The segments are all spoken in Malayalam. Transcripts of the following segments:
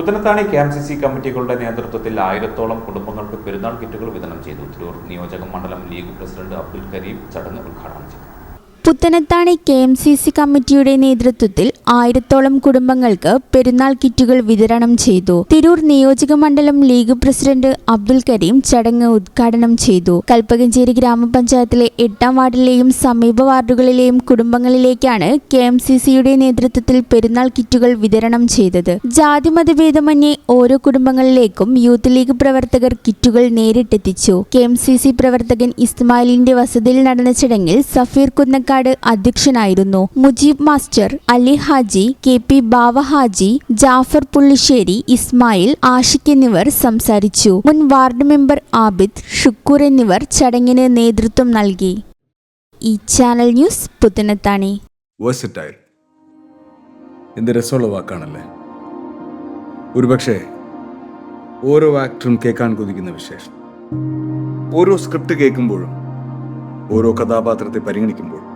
Puthanathani K M C C കമ്മിറ്റികളുടെ നേതൃത്വത്തിൽ ആയിരത്തോളം കുടുംബങ്ങൾക്ക് പെരുന്നാൾ കിറ്റുകൾ വിതരണം ചെയ്തു. തിരൂർ നിയോജക മണ്ഡലം ലീഗ് പ്രസിഡന്റ് അബ്ദുൽ കരീം ചടങ്ങ് ഉദ്ഘാടനം ചെയ്തു. Puthanathani K M C C കമ്മിറ്റിയുടെ നേതൃത്വത്തിൽ ആയിരത്തോളം കുടുംബങ്ങൾക്ക് പെരുന്നാൾ കിറ്റുകൾ വിതരണം ചെയ്തു. തിരൂർ നിയോജക മണ്ഡലം ലീഗ് പ്രസിഡന്റ് അബ്ദുൽ കരീം ചടങ്ങ് ഉദ്ഘാടനം ചെയ്തു. കൽപ്പകഞ്ചേരി ഗ്രാമപഞ്ചായത്തിലെ എട്ടാം വാർഡിലെയും സമീപ വാർഡുകളിലെയും കുടുംബങ്ങളിലേക്കാണ് കെ എം സി സിയുടെ നേതൃത്വത്തിൽ പെരുന്നാൾ കിറ്റുകൾ വിതരണം ചെയ്തത്. ജാതിമതഭേദമന്യേ ഓരോ കുടുംബങ്ങളിലേക്കും യൂത്ത് ലീഗ് പ്രവർത്തകർ കിറ്റുകൾ നേരിട്ടെത്തിച്ചു. കെ എം സി സി പ്രവർത്തകൻ ഇസ്മായിലിന്റെ വസതിയിൽ നടന്ന ചടങ്ങിൽ സഫീർ കുന്നക്കാട് അധ്യക്ഷനായിരുന്നു Mujeeb master Ali Haji K P Bava Haji Jafar Pullisseri Ismail Ashiq എന്നിവർ സംസാരിച്ചു. മുൻ വാർഡ് മെമ്പർ ആബിദ് ഷുക്കൂർ എന്നിവർ ചടങ്ങിന് നേതൃത്വം നൽകി. ഈ ചാനൽ ന്യൂസ് പുത്തനത്താണി. എന്ത് രസമുള്ള വാക്കാണല്ലേ? ഒരുപക്ഷെ ഓരോ ആക്ടറും കേൾക്കാൻ കൊതിക്കുന്ന വിശേഷം. ഓരോ സ്ക്രിപ്റ്റ് കേൾക്കുമ്പോഴും ഓരോ കഥാപാത്രത്തെ പരിഗണിക്കുമ്പോഴും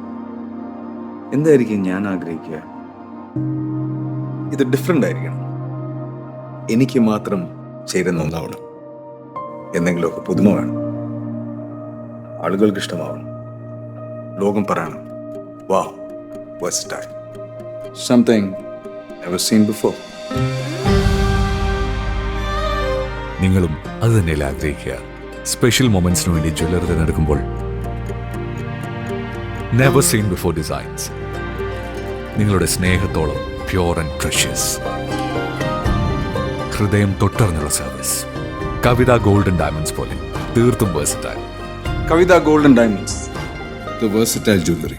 എന്തായിരിക്കും ഞാൻ ആഗ്രഹിക്കുക? ഇത് ഡിഫറെന്റ് ആയിരിക്കണം. എനിക്ക് മാത്രം ചേരുന്ന ഒന്നാവണം. എന്തെങ്കിലുമൊക്കെ പുതുമ വേണം. ആളുകൾക്ക് ഇഷ്ടമാവണം ലോകം പറയണം. വാ വെസ്റ്റ് സംതിങ് സീൻ before. നിങ്ങളും അത് തന്നെയല്ലേ ആഗ്രഹിക്കുക. സ്പെഷ്യൽ മൊമെന്റ്സിന് വേണ്ടി ജ്വല്ലറി തിരഞ്ഞെടുക്കുമ്പോൾ നെവർ സീൻ ബിഫോർ ഡിസൈൻസ് നിങ്ങളുടെ സ്നേഹത്തോളം പ്യോർ ആൻഡ് പ്രഷ്യസ് ഹൃദയം തൊട്ടറിഞ്ഞുള്ള സർവീസ് കവിത ഗോൾഡൻ ഡയമണ്ട്സ് പോലെ തീർത്തും versatile Kavitha golden diamonds the versatile jewelry.